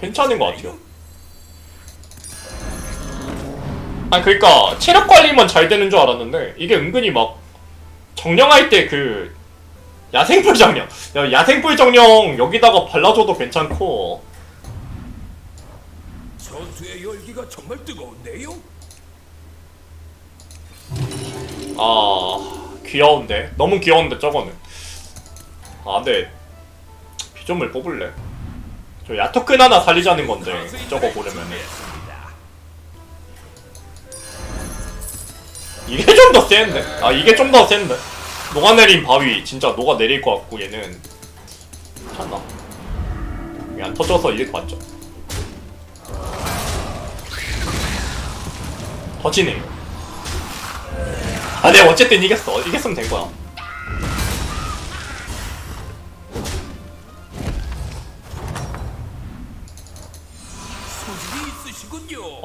괜찮은 것 같아요. 아니 그러니까 체력 관리만 잘 되는 줄 알았는데 이게 은근히 막 정령할 때 그 야생불 정령, 야, 야생불 정령 여기다가 발라줘도 괜찮고. 전투의 열기가 정말 뜨거운데요? 아 귀여운데? 너무 귀여운데 저거는. 아 근데 피조물 뽑을래 저 야토큰 하나 살리자는 건데 저거 보려면은. 이게 좀 더 센데? 아 이게 좀 더 센데? 녹아내린 바위 진짜 녹아내릴 것 같고 얘는. 이게 안 터져서 이게 맞죠? 터지네요 아, 내가 어쨌든 이겼어. 이겼으면 된 거야.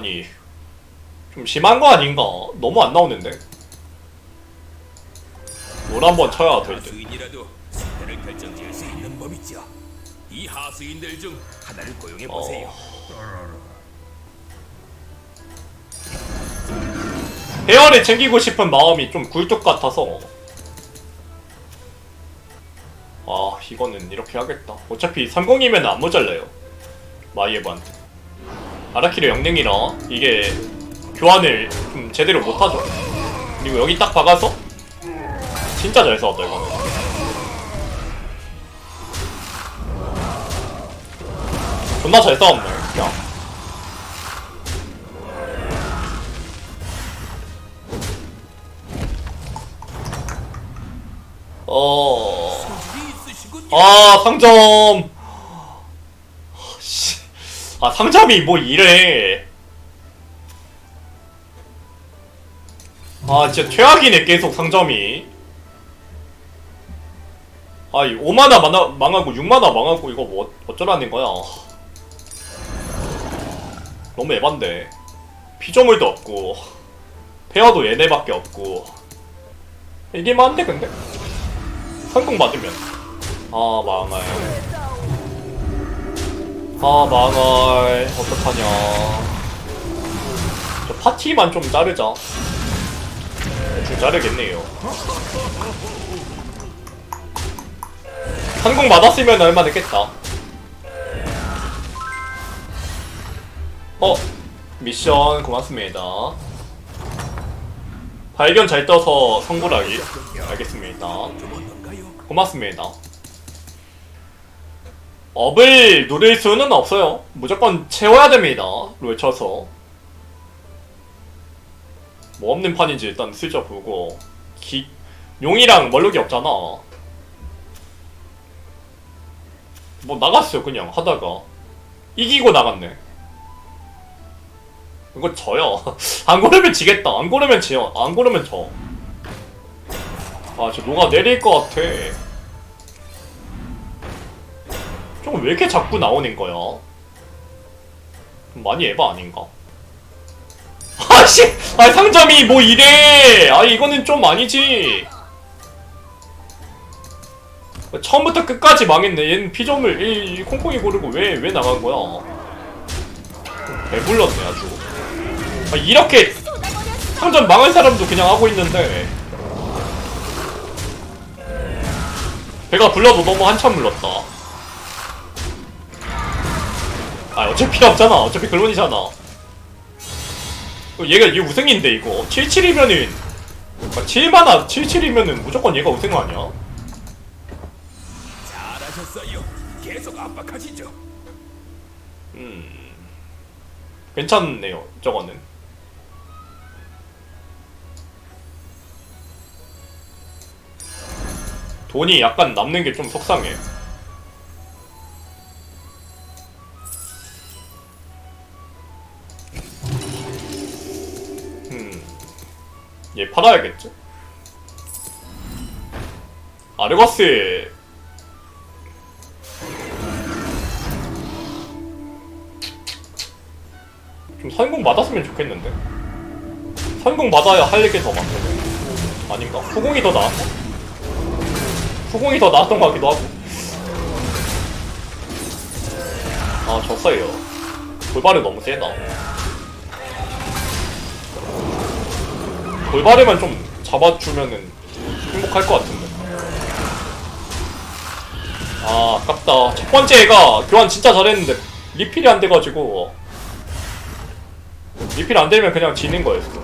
아니, 좀 심한 거 아닌가? 너무 안 나오는데. 롤 한번 쳐야 될 듯. 하수인이라도 상대를 결정지을 수 있는 법이죠. 이 하수인들 중 하나를 고용해 보세요. 어. 헤어를 챙기고 싶은 마음이 좀 굴뚝 같아서. 아, 이거는 이렇게 하겠다. 어차피 30이면 안 모자라요. 마이에브한테. 아라키르 영능이라 이게 교환을 좀 제대로 못하죠. 그리고 여기 딱 박아서 진짜 잘 싸웠다 이거는. 존나 잘 싸웠네 그냥. 어. 아 상점. 씨. 아 상점이 뭐 이래. 아 진짜 최악이네 계속 상점이. 아이 5만화 망하, 망하고 6만화 망하고 이거 뭐 어쩌라는 거야. 너무 에반데. 피조물도 없고 페어도 얘네밖에 없고 이기만 한데 근데 성공 받으면 아 망할 아 망할 어떡하냐. 저 파티만 좀 자르자. 대충 자르겠네요. 성공 받았으면 얼마 됐겠다. 어 미션 고맙습니다. 발견 잘 떠서 성불하기. 알겠습니다? 고맙습니다. 업을 누릴 수는 없어요. 무조건 채워야 됩니다. 롤 쳐서. 뭐 없는 판인지 일단 슬쩍 보고. 기... 용이랑 멀룩이 없잖아. 뭐 나갔어요, 그냥 하다가. 이기고 나갔네. 이거 져요. 안 고르면 지겠다. 안 고르면 지요. 안 고르면 져. 아, 저 녹아 내릴 것 같아. 좀왜 이렇게 자꾸 나오는 거야? 좀 많이 에바 아닌가? 아씨! 아 상점이 뭐 이래! 아 이거는 좀 아니지! 처음부터 끝까지 망했네. 얘는 피점을 이, 이 콩콩이 고르고 왜 왜 나간 거야? 배불렀네 아주. 아, 이렇게 상점 망한 사람도 그냥 하고 있는데 배가 불러도 너무 한참 불렀다. 아 어차피 필요 없잖아. 어차피 글론이잖아. 어, 얘가 얘 우승인데 이거 77이면은 7만화 77이면은 무조건 얘가 우승 아니야? 잘하셨어요. 계속 압박하시죠. 괜찮네요. 저거는. 돈이 약간 남는 게 좀 속상해. 얘 팔아야겠죠? 아르거스 좀 성공 받았으면 좋겠는데 성공 받아야 할 얘기 더 많거든 아닌가? 후공이 더 나았나? 후공이 더 나았던 것 같기도 하고 아 졌어요 돌발이 너무 세다 돌발에만 좀 잡아주면은 행복할 것 같은데 아 아깝다 첫 번째 애가 교환 진짜 잘했는데 리필이 안 돼가지고 리필 안 되면 그냥 지는 거였어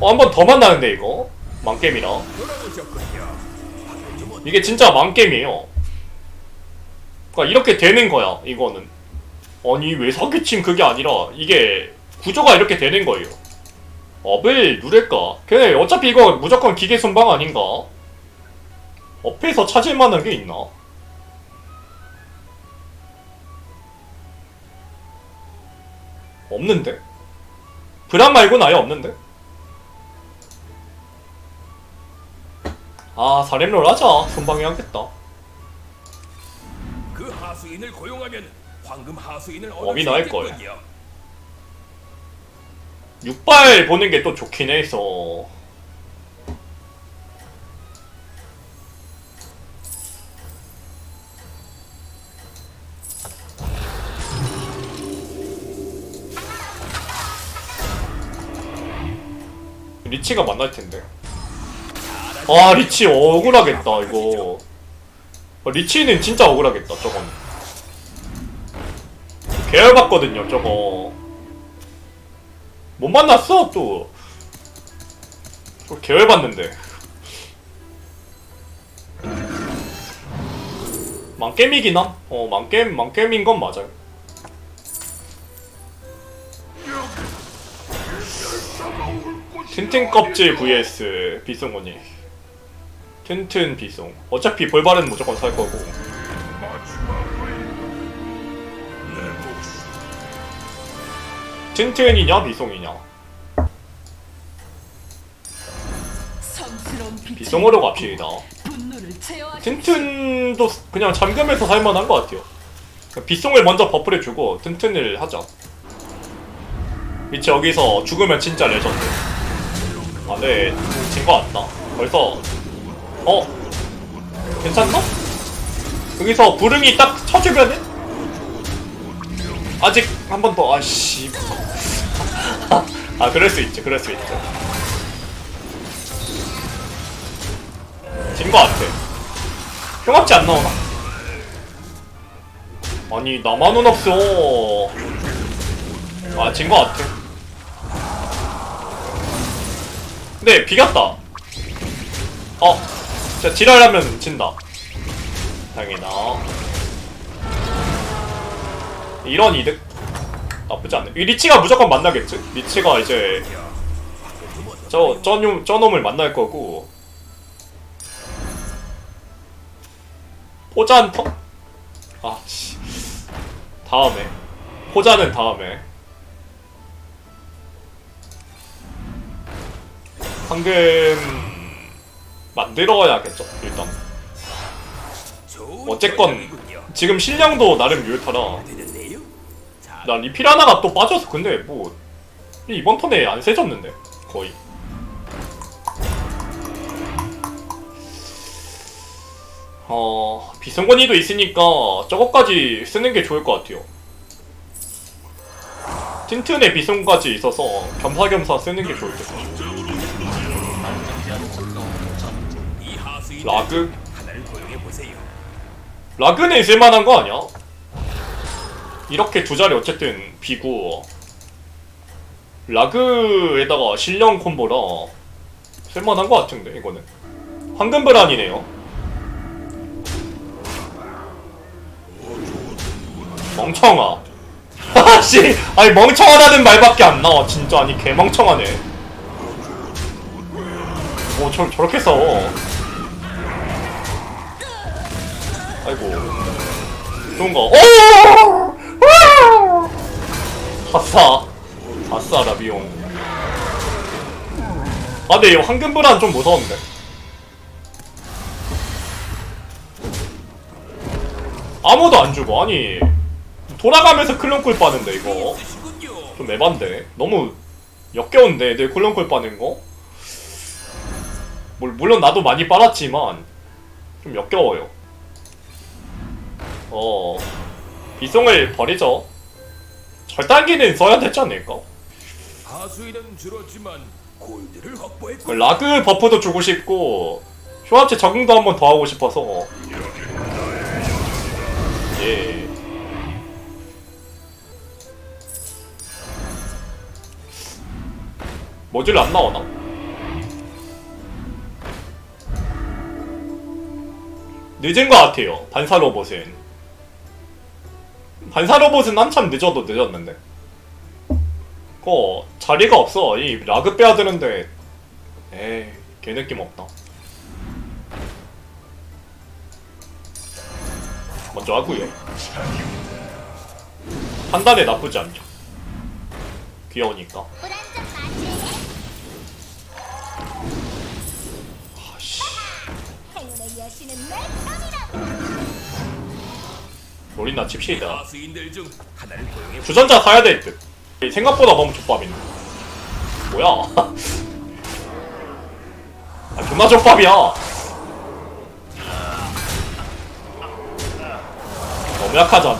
어 한 번 더 만나는데 이거 좀 이게 진짜 망게임이에요. 그러니까 이렇게 되는 거야, 이거는. 아니, 왜 사기침 그게 아니라, 이게 구조가 이렇게 되는 거예요. 업을 누를까? 걔네 어차피 이거 무조건 기계 순방 아닌가? 업에서 찾을 만한 게 있나? 없는데? 브란 말고는 아예 없는데? 아, 사렘롤 하자. 순방이 하겠다. 그 하수인을 고용하면 황금 하수인을 얻을 수. 있겠군요. 육발 보는 게 또 좋긴 해서. 리치가 만날 텐데. 아 리치 억울하겠다 이거. 어, 리치는 진짜 억울하겠다 저건. 계열 받거든요 저거 못 만났어 또. 또 계열 받는데. 망게임이긴 함. 어 망게임 망게임인 건 맞아요. 튼튼 껍질 vs 비송원이. 튼튼 비송. 어차피 볼발은 무조건 살 거고. 튼튼이냐 비송이냐. 비송으로 갑시다. 튼튼도 그냥 잠금해서 살만한 것 같아요. 빗송을 먼저 버프를 주고 튼튼을 하자. 미치 여기서 죽으면 진짜 레전드. 아, 네, 진것 같다. 벌써 어 괜찮나? 여기서 부릉이 딱 쳐주면은 아직 한 번 더 아씨. 아 그럴 수 있죠, 그럴 수 있죠. 진것 같아. 흉악지 안 나오나? 아니 나만은 없어. 아진것 같아. 근데 비겼다. 어, 진짜 지랄하면 진다. 다행이다. 이런 이득 나쁘지 않네. 이 리치가 무조건 만나겠지. 리치가 이제 저 저놈 저놈을 만날 거고. 포자한터? 아, 씨. 다음에. 포자는 다음에. 방금 만들어야겠죠, 일단. 어쨌건. 지금 실량도 나름 유효하라. 나 리필 하나가 또 빠져서 근데 뭐 이번 턴에 안 세졌는데 거의. 어 비성권이도 있으니까 저거까지 쓰는 게 좋을 것 같아요. 틴튼에 비성까지 있어서 겸사겸사 쓰는 게 좋을 것 같아요. 라그. 라그는 쓸만한 거 아니야? 이렇게 두 자리 어쨌든 비고 라그에다가 실력 콤보라 쓸만한 거 같은데 이거는. 황금 브란이네요. 멍청아. 아씨 아니 멍청하다는 말밖에 안 나와 진짜. 아니 개멍청하네. 뭐 저, 저렇게 써 아이고. 좋은 거. 오! 와! 아싸. 아싸, 라비용. 아, 근데 이거 황금브란 좀 무서운데. 아무도 안 죽어. 아니, 돌아가면서 클론콜 빠는데, 이거. 좀 에반데. 너무 역겨운데, 내 클론콜 빠는 거? 물- 물론 나도 많이 빨았지만, 좀 역겨워요. 어. 비송을 버리죠. 절단기는 써야 되지 않을까? 하수인은 줄었지만 골드를 확보했고 그 라그 버프도 주고 싶고 휴합체 적응도 한번 더 하고 싶어서 예 모듈 안 나오나? 늦은 것 같아요 반사 로봇은 반사 로봇은 한참 늦어도 늦었는데. 어 자리가 없어. 이 라그 빼야 되는데. 에이 개 느낌 없다. 먼저 하고요. 판단에 나쁘지 않죠. 귀여우니까? 아씨 롤이나 칩시다. 하수인들 중 하나를 고용해 주전자 사야 될 듯. 생각보다 너무 족밥이네. 뭐야? 아 존나 족밥이야. 너무 약하잖아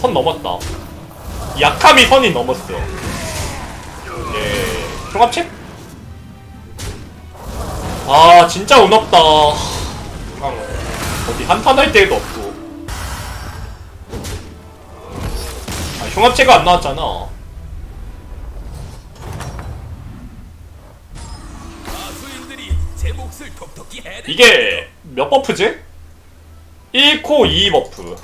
선 넘었다. 약함이 선이 넘었어. 예. 종합책? 아 진짜 운 없다. 그냥 어디 한판 할 때도 없 고 아, 흉합체가 안 나왔잖아. 이게 몇 버프지? 1코 2 버프.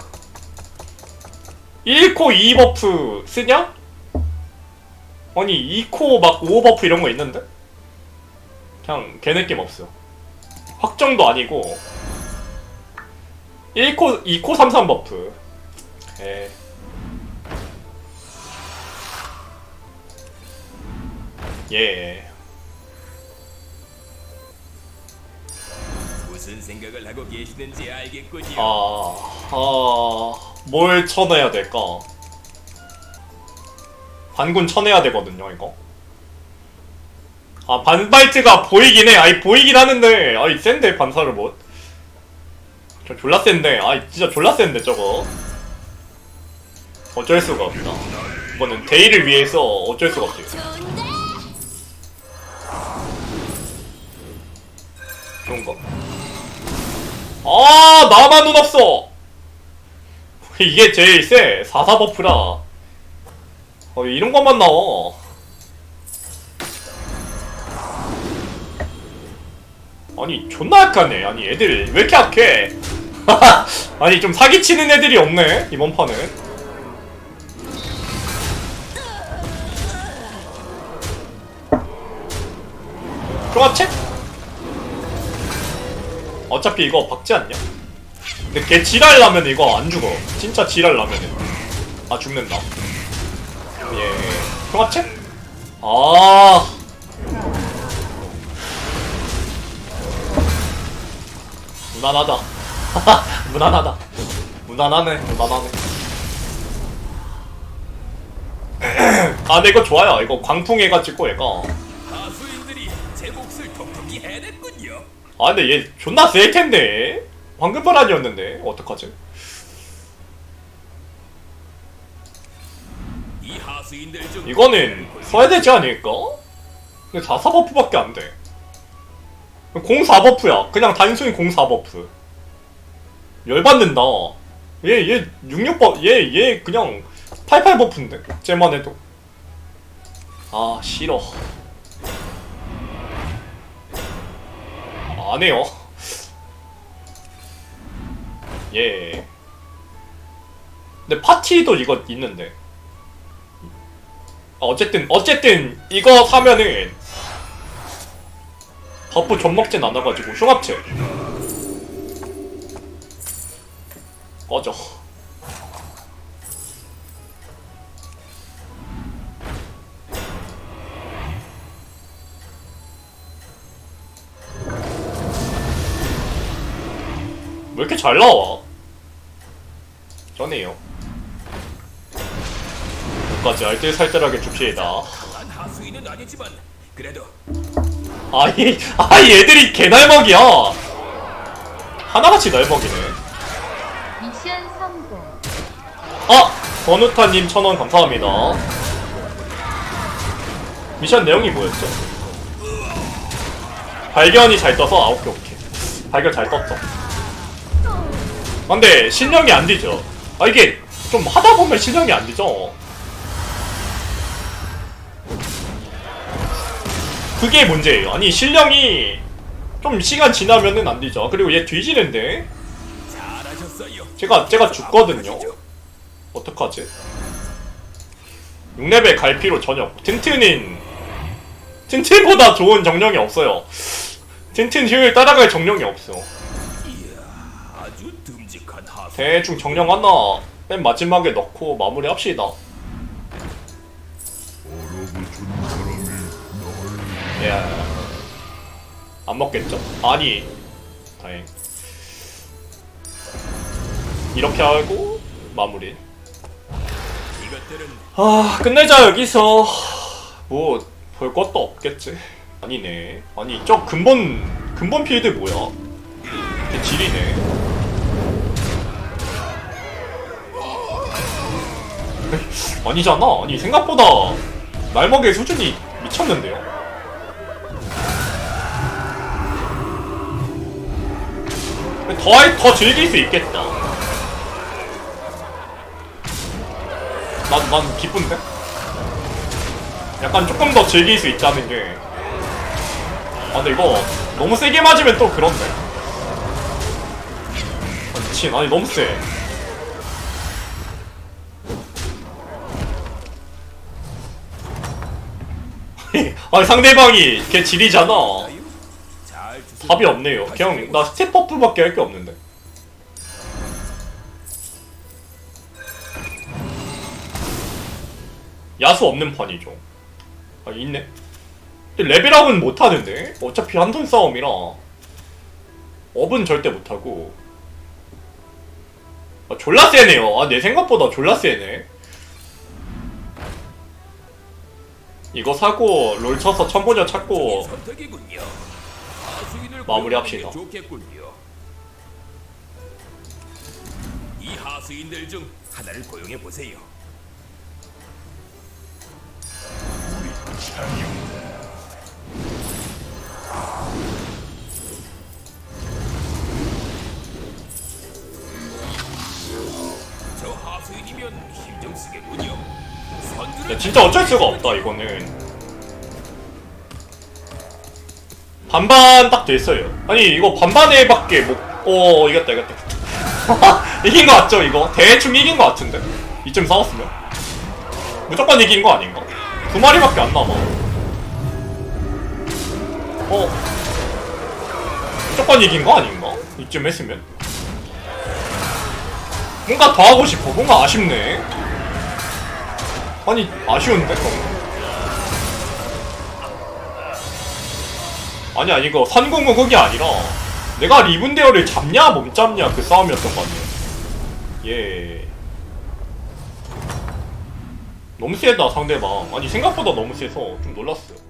1코 2 버프 쓰냐? 아니 2코 막 5 버프 이런 거 있는데? 그냥 개 느낌 없어. 확정도 아니고 1코 2코 3 3 버프. 에. 예. 무슨 생각을 하고 계시는지 알겠군요 아, 아, 뭘 쳐내야 될까? 반군 쳐내야 되거든요, 이거. 아, 반발트가 보이긴 해. 아이, 보이긴 하는데. 아이, 센데, 반사를 못. 저 졸라 센데. 아이, 진짜 졸라 센데, 저거. 어쩔 수가 없다. 이거는 데이를 위해서 어쩔 수가 없지. 좋 좋은 거. 아, 나만 눈 없어! 이게 제일 세. 44 버프라. 어, 이런 것만 나와. 아니, 존나 약하네. 아니, 애들 왜 이렇게 약해? 아니, 좀 사기치는 애들이 없네, 이번 판은. 종합책? 어차피 이거 박지 않냐? 근데 걔 지랄 나면 이거 안 죽어. 진짜 지랄 나면은. 아, 죽는다. 예. 종합책? 아. 무난하다. 무난하다. 무난하네, 무난하네. 아, 근데 이거 좋아요. 이거 광풍 해가지고 얘가. 아 근데 얘 존나 셀 텐데 방금판 아니었는데 어떡하지? 이 이거는 써야 되지 않을까? 근데 44 버프밖에 안 돼. 04 버프야. 그냥 단순히 04 버프. 열받는다. 얘, 얘, 66 버, 얘, 얘 그냥 88 버프인데. 쟤만 해도. 아, 싫어. 안 해요. 예. 근데 파티도 이거 있는데. 아, 어쨌든 어쨌든 이거 사면은 버프 좀 먹진 않아가지고 흉합체 꺼져 왜 이렇게 잘 나와? 전해요 끝까지 알뜰살뜰하게 줍시다 강한 하수인은 아니지만 그래도 아이, 아이 애들이 개날먹이야. 하나같이 날먹이네. 미션 성공. 아! 버누타님 천원 감사합니다. 미션 내용이 뭐였죠? 발견이 잘 떠서 아 오케이 오케이 발견 잘 떴죠. 아, 근데 실력이 안 되죠. 아 이게 좀 하다 보면 실력이 안 되죠. 그게 문제예요. 아니 실력이 좀 시간 지나면은 안 되죠. 그리고 얘 뒤지는데. 제가 제가 죽거든요. 어떡하지? 6레벨 갈 필요 전혀 없고 틴틴은 틴틴보다 좋은 정령이 없어요 틴틴 효율 따라갈 정령이 없어 듬직한 하수. 대충 정령 하나? 맨 마지막에 넣고 마무리합시다. 예. 안 먹겠죠? 아니. 다행. 이렇게 하고 마무리. 이것들은 아 끝내자 여기서. 뭐 볼 것도 없겠지. 아니네. 아니 저 근본 근본 필드 뭐야? 걔 질이네 아니잖아 아니 생각보다 날먹의 수준이 미쳤는데요 더, 할- 더 즐길 수 있겠다 난, 난 기쁜데? 약간 조금 더 즐길 수 있다는 게. 아, 근데 이거 너무 세게 맞으면 또 그런데. 아, 미친. 아니, 너무 세. 아니, 상대방이 걔 주세요. 답이 없네요. 그냥 나 스텝버프밖에 할 게 없는데. 야수 없는 판이죠. 아 있네. 근데 레벨업은 못 하는데 어차피 한돈 싸움이라 업은 절대 못 하고. 아, 졸라 세네요. 아, 내 생각보다 졸라 세네. 이거 사고 롤 쳐서 천보녀 찾고 마무리합시다. 이 하수인들 중 하나를 고용해 보세요. 저 진짜 어쩔 수가 없다 이거는. 반반 딱 됐어요. 아니 이거 반반에 밖에 못어 이겼다 이겼다. 이겼다. 이긴 거 같죠 이거? 대충 이긴 거 같은데? 이쯤 싸웠으면. 무조건 이긴 거 아닌가? 두 마리밖에 안 남아. 어? 무조건 이긴 거 아닌가? 이쯤 했으면? 뭔가 더 하고 싶어. 뭔가 아쉽네 아니 아쉬운데? 너무 아니 아니 이거 산공은 그게 아니라 내가 리븐데어를 잡냐 못 잡냐 그 싸움이었던 거 아니에요. 예. 너무 세다 상대방. 아니 생각보다 너무 세서 좀 놀랐어요